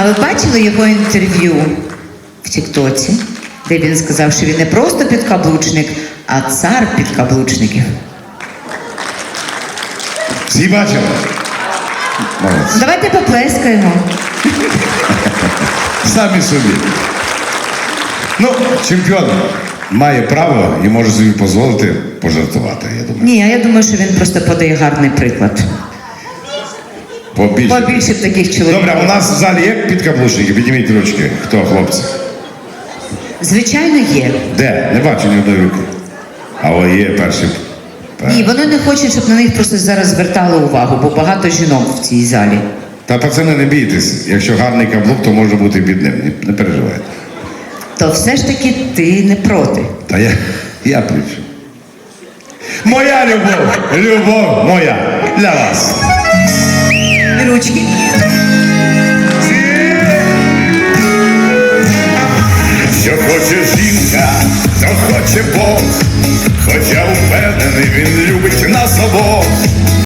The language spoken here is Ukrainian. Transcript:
А ви бачили його інтерв'ю в Тіктоці, де він сказав, що він не просто підкаблучник, а цар підкаблучників. Всі бачили? Молодці. Давайте поплескаємо. Самі собі. Ну, чемпіон має право і може собі дозволити пожартувати, я думаю. Ні, а я думаю, що він просто подає гарний приклад. Побільше. Побільше б таких чоловіків. Добре, у нас в залі є підкаблучники? Підніміть ручки. Хто, хлопці? Звичайно, є. Де? Не бачу ні одної руки. А о, є перший. Ні, вони не хочуть, щоб на них просто зараз звертали увагу, бо багато жінок в цій залі. Та пацани, не бійтесь. Якщо гарний каблук, то може бути під ним. Не, не переживайте. То все ж таки ти не проти. Та я, я при? Моя любов! Любов моя для вас. Жінка, то хоче Бог, хоча впевнений він любить нас обох.